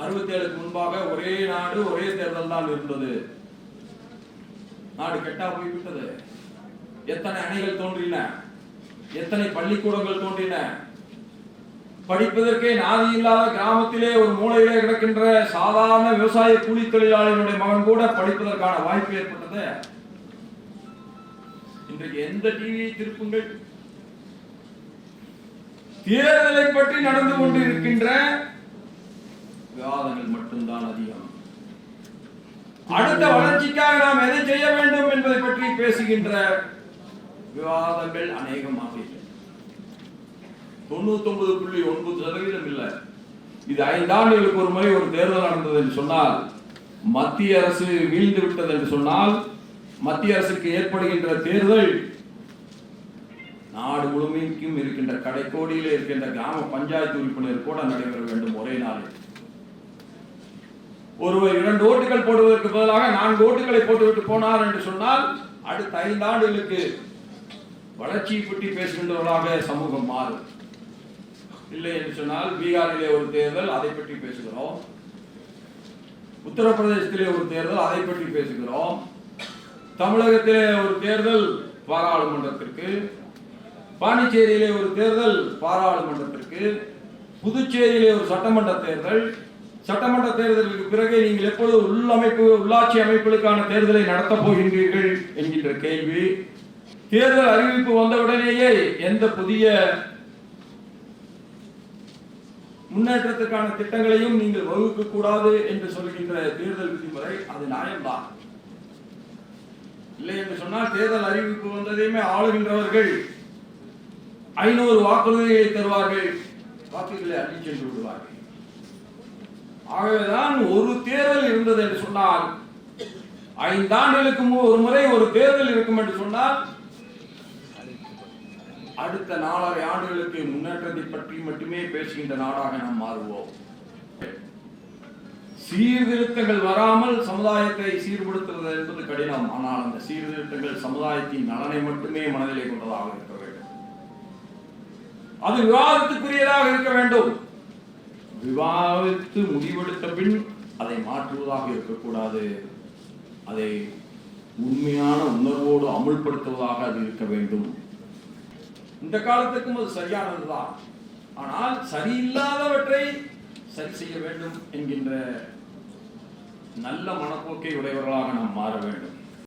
அறுபத்தி ஏழுக்கு முன்பாக ஒரே நாடு ஒரே தேர்தல் தான் இருந்தது. நாடு கெட்டா போய்விட்டது எத்தனை அணைகள் தோன்றின? எத்தனை பள்ளிக்கூடங்கள் தோன்றின? படிப்பதற்கே நாதி இல்லாத கிராமத்திலே ஒரு மூலையிலே கிடக்கின்ற சாதாரண விவசாய கூலி தொழிலாளிகளுடைய மகன் கூட படிப்பதற்கான வாய்ப்பு ஏற்பட்டது. இன்றைக்கு எந்த டிவியை திருப்புங்கள்? தேர்தலை பற்றி நடந்து கொண்டிருக்கின்ற விவாதங்கள் மட்டும்தான் அதிகம். அடுத்த வளர்ச்சிக்காக நாம் எதை செய்ய வேண்டும் என்பதை பற்றி பேசுகின்ற விவாதங்கள் அநேகமாக இல்லை. தொண்ணூத்தி ஒன்பது புள்ளி ஒன்பது சதவீதம் இல்லை. இது ஐந்தாண்டுகளுக்கு ஒரு முறை ஒரு தேர்தல் நடந்தது என்று சொன்னால் மத்திய அரசு வீழ்ந்து விட்டது என்று சொன்னால் மத்திய அரசுக்கு ஏற்படுகின்ற தேர்தல் நாடு முழுமைக்கும் இருக்கின்ற கடைக்கோடியிலே இருக்கின்ற கிராம பஞ்சாயத்து உறுப்பினர் கூட நடைபெற வேண்டும் ஒரே நாளில். ஒருவர் இரண்டு ஓட்டுகள் போடுவதற்கு பதிலாக நான்கு ஓட்டுகளை போட்டுவிட்டு போனார் என்று சொன்னால் அடுத்த ஐந்தாண்டுகளுக்கு வளர்ச்சியை பற்றி பேசுகின்றவர்களாக சமூகம் மாறும். இல்லை என்று சொன்னால் பீகாரிலே ஒரு தேர்தல் அதை பற்றி பேசுகிறோம். உத்தரப்பிரதேசத்திலே ஒரு தேர்தல் அதை பற்றி பேசுகிறோம். தமிழகத்திலே ஒரு தேர்தல் பாராளுமன்றத்திற்கு. பாண்டிச்சேரியிலே ஒரு தேர்தல் பாராளுமன்றத்திற்கு. புதுச்சேரியிலே ஒரு சட்டமன்ற தேர்தல். சட்டமன்ற தேர்தலுக்கு பிறகு நீங்கள் எப்போது உள்ளமைப்பு உள்ளாட்சி அமைப்புகளுக்கான தேர்தலை நடத்தப் போகின்றீர்கள் என்கின்ற கேள்வி. தேர்தல் அறிவிப்பு வந்தவுடனேயே எந்த புதிய முன்னேற்றத்துக்கான திட்டங்களையும் நீங்கள் வகுக்க கூடாது என்று சொல்கின்ற தேர்தல் விதிமுறை அது நியாயம்தான். இல்லை என்று சொன்னால் தேர்தல் அறிவிப்பு வந்ததையுமே ஆளுகின்றவர்கள் ஐநூறு வாக்குறுதிகளை தருவார்கள். வாக்குகளை அள்ளி சென்று விடுவார்கள். ஆகவேதான் ஒரு தேர்தல் இருந்தது என்று சொன்னால் ஐந்தாண்டுகளுக்கு ஒரு முறை ஒரு தேர்தல் இருக்கும் என்று சொன்னால் அடுத்த நாலரை ஆண்டுகளுக்கு முன்னேற்றத்தை பற்றி மட்டுமே பேசுகின்ற நாடாக நாம் மாறுவோம். சீர்திருத்தங்கள் வராமல் சமுதாயத்தை சீர்படுத்துவது என்பது கடினம். ஆனால் அந்த சீர்திருத்தங்கள் சமுதாயத்தின் நலனை மட்டுமே மனதிலே கொண்டதாக இருக்க வேண்டும். அது விவாதத்துக்குரியதாக இருக்க வேண்டும். விவாதித்து முடிவெடுத்த பின் அதை மாற்றுவதாக இருக்கக்கூடாது. அதை உண்மையான உணர்வோடு அமுல்படுத்துவதாக அது இருக்க வேண்டும். இந்த காலத்துக்கும் அது சரியானதுதான். ஆனால் சரியில்லாதவற்றை சரி செய்ய வேண்டும் என்கின்ற நல்ல மனப்போக்கை உடையவர்களாக நாம் மாற வேண்டும்.